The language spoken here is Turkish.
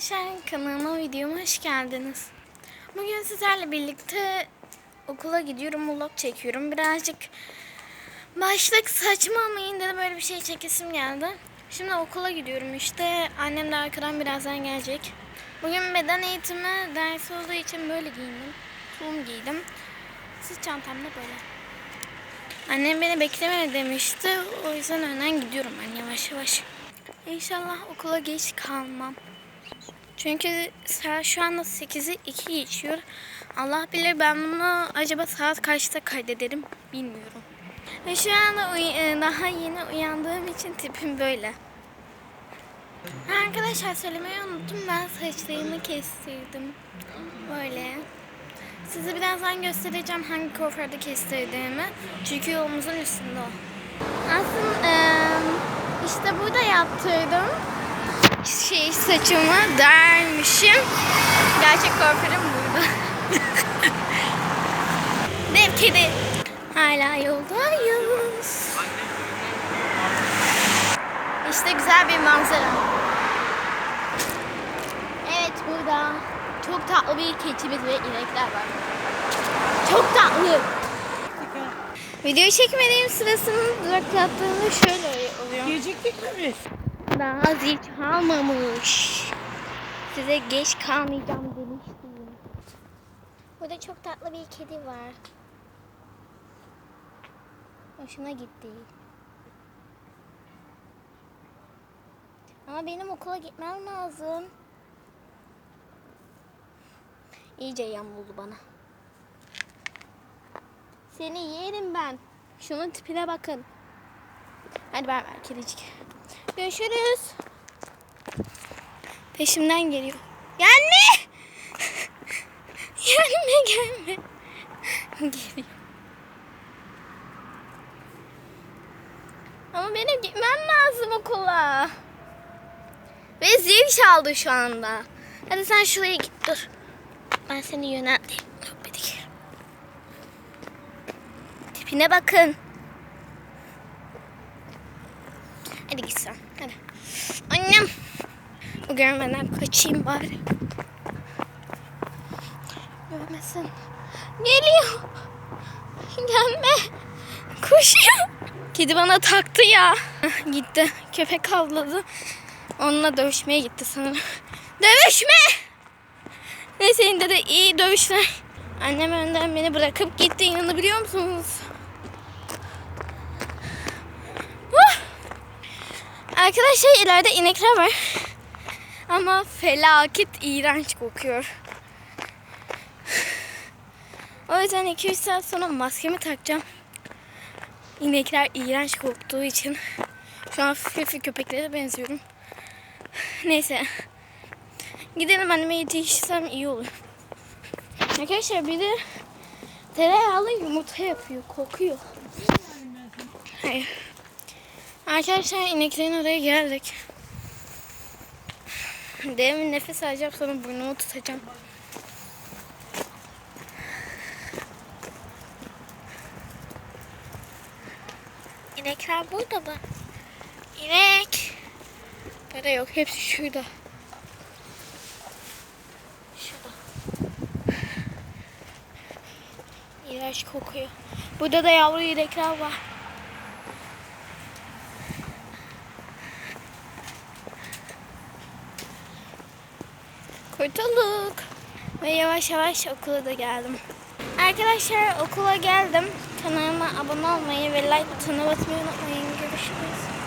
Arkadaşlar kanalıma videoma hoş geldiniz. Bugün sizlerle birlikte okula gidiyorum, vlog çekiyorum. Birazcık başlık saçma ama yine de böyle bir şey çekesim geldi. Şimdi okula gidiyorum işte. Annem de arkadan birazdan gelecek. Bugün beden eğitimi dersi olduğu için böyle giyindim. Tulum giydim. Sırt çantam da böyle. Annem beni bekleme demişti. O yüzden önden gidiyorum ben yavaş yavaş. İnşallah okula geç kalmam. Çünkü saat şu anda 8'i 2 geçiyor. Allah bilir ben bunu acaba saat kaçta kaydederim bilmiyorum. Ve şu anda e, daha yeni uyandığım için tipim böyle. Arkadaşlar söylemeyi unuttum. Ben saçlarımı kestirdim. Böyle. Size birazdan göstereceğim hangi kuaförde kestirdiğimi. Çünkü yolumuzun üstünde o. Aslında eee, işte burada yaptırdım. Şey saçımı dermişim. Gerçek kuaförüm burada. Dev kedi. Hala yoldayız. İşte güzel bir manzara. Evet burada çok tatlı bir keçimiz ve inekler var. Çok tatlı. Video çekmediğim sırasını duraklattığımda şöyle oluyor. Geciktik mi biz? Daha zil çalmamış. Size geç kalmayacağım demiştim. Burada çok tatlı bir kedi var. Hoşuna gitti. Ama benim okula gitmem lazım. İyice yamuldu bana. Seni yerim ben. Şunun tipine bakın. Hadi bay bay kedicik. Görüşürüz. Peşimden geliyor. Gelme! gelme gelme. geliyor. Ama benim gitmem lazım okula. Ve zil çaldı şu anda. Hadi sen şuraya git dur. Ben seni yönelteyim. Tipine bakın. Hadi git sen. Hadi. Annem. O görmeden kaçayım bari. Görmesin. Geliyor. Gelme. Koşuyor. Kedi bana taktı ya. Gitti. Köpek avladı. Onunla dövüşmeye gitti sanırım. Dövüşme! Neyse yine de iyi dövüşler. Annem önden beni bırakıp gitti. İnanabiliyor musunuz? Arkadaşlar ileride inekler var. Ama felaket iğrenç kokuyor. O yüzden 2-3 saat sonra maskemi takacağım. İnekler iğrenç koktuğu için. Şu an hafif köpeklere benziyorum. Neyse. Gidelim anneme yetişsem iyi olur. Arkadaşlar bir de tereyağlı yumurta yapıyor. Kokuyor. Hayır. Arkadaşlar ineklerin oraya geldik. Demin nefes alacağım sonra burnumu tutacağım. İnekler burada mı? İnek. Burada yok. Hepsi şurada. Şurada. İğrenç kokuyor. Burada da yavru inekler var. Kurtulduk. Ve yavaş yavaş okula da geldim. Arkadaşlar okula geldim. Kanalıma abone olmayı ve like butonuna basmayı unutmayın. Görüşürüz.